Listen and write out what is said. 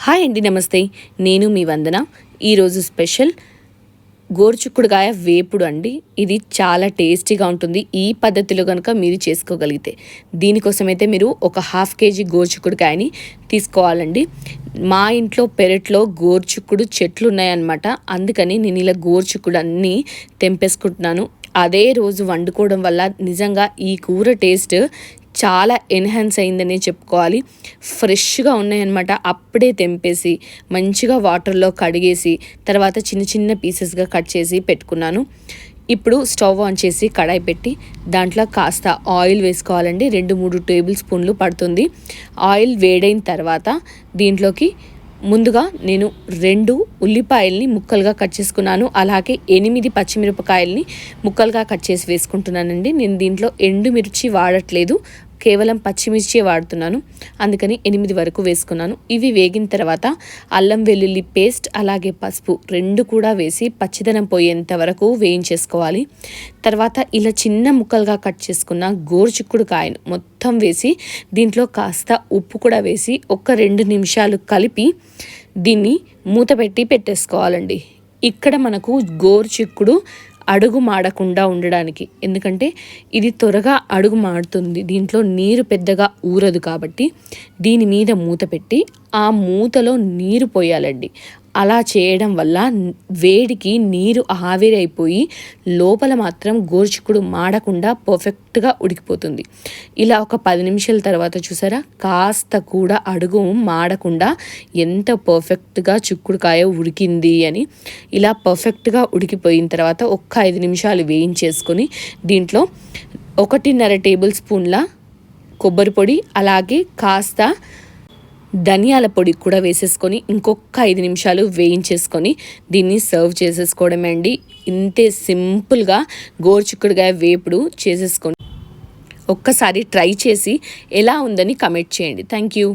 Hi అండి నమస్తే. నేను మీ వందన. ఈరోజు స్పెషల్ గోరుచుక్కుడుగాయ వేపుడు అండి. ఇది చాలా టేస్టీగా ఉంటుంది. ఈ పద్ధతిలో కనుక మీరు చేసుకోగలిగితే దీనికోసమైతే మీరు ఒక హాఫ్ కేజీ గోరుచుక్కుడుకాయని తీసుకోవాలండి. మా ఇంట్లో పెరట్లో గోరుచుక్కుడు చెట్లు ఉన్నాయన్నమాట. అందుకని నేను ఇలా గోరుచుక్కుడు అన్నీ తెంపేసుకుంటున్నాను. అదే రోజు వండుకోవడం వల్ల నిజంగా ఈ కూర టేస్ట్ చాలా ఎన్హాన్స్ అయిందని చెప్పుకోవాలి. ఫ్రెష్గా ఉన్నాయన్నమాట. అప్పుడే తెంపేసి మంచిగా వాటర్లో కడిగేసి తర్వాత చిన్న చిన్న పీసెస్గా కట్ చేసి పెట్టుకున్నాను. ఇప్పుడు స్టవ్ ఆన్ చేసి కడాయి పెట్టి దాంట్లో కాస్త ఆయిల్ వేసుకోవాలండి. రెండు మూడు టేబుల్ స్పూన్లు పడుతుంది. ఆయిల్ వేడైన తర్వాత దీంట్లోకి ముందుగా నేను రెండు ఉల్లిపాయల్ని ముక్కలుగా కట్ చేసుకున్నాను. అలాగే ఎనిమిది పచ్చిమిరపకాయల్ని ముక్కలుగా కట్ చేసి వేసుకుంటున్నానండి. నేను దీంట్లో ఎండుమిర్చి వాడట్లేదు. కేవలం పచ్చిమిర్చి వాడుతున్నాను. అందుకని ఎనిమిది వరకు వేసుకున్నాను. ఇవి వేగిన తర్వాత అల్లం వెల్లుల్లి పేస్ట్ అలాగే పసుపు రెండు కూడా వేసి పచ్చిదనం పోయేంత వరకు వేయించేసుకోవాలి. తర్వాత ఇలా చిన్న ముక్కలుగా కట్ చేసుకున్న గోరుచిక్కుడు కాయను మొత్తం వేసి దీంట్లో కాస్త ఉప్పు కూడా వేసి ఒక రెండు నిమిషాలు కలిపి దీన్ని మూత పెట్టి పెట్టేసుకోవాలండి. ఇక్కడ మనకు గోరుచిక్కుడు అడుగు మాడకుండా ఉండడానికి. ఎందుకంటే ఇది త్వరగా అడుగు మాడుతుంది దీంట్లో నీరు పెద్దగా ఊరదు కాబట్టి దీని మీద మూత పెట్టి ఆ మూతలో నీరు పోయాలండి. అలా చేయడం వల్ల వేడికి నీరు ఆవిరైపోయి లోపల మాత్రం గోర్చుకుడు మాడకుండా పర్ఫెక్ట్గా ఉడికిపోతుంది. ఇలా ఒక పది నిమిషాల తర్వాత చూసారా? కాస్త కూడా అడుగు మాడకుండా ఎంత పర్ఫెక్ట్గా చిక్కుడుకాయ ఉడికింది అని. ఇలా పర్ఫెక్ట్గా ఉడికిపోయిన తర్వాత ఒక్క ఐదు నిమిషాలు వేయించేసుకొని దీంట్లో ఒకటిన్నర టేబుల్ స్పూన్ల కొబ్బరి పొడి అలాగే కాస్త ధనియాల పొడి కూడా వేసేసుకొని ఇంకొక ఐదు నిమిషాలు వేయించేసుకొని దీన్ని సర్వ్ చేసేసుకోవడమే అండి. ఇంతే సింపుల్గా గోరుచిక్కుడుగా వేపుడు చేసేసుకొని ఒక్కసారి ట్రై చేసి ఎలా ఉందని కమెంట్ చేయండి. Thank you.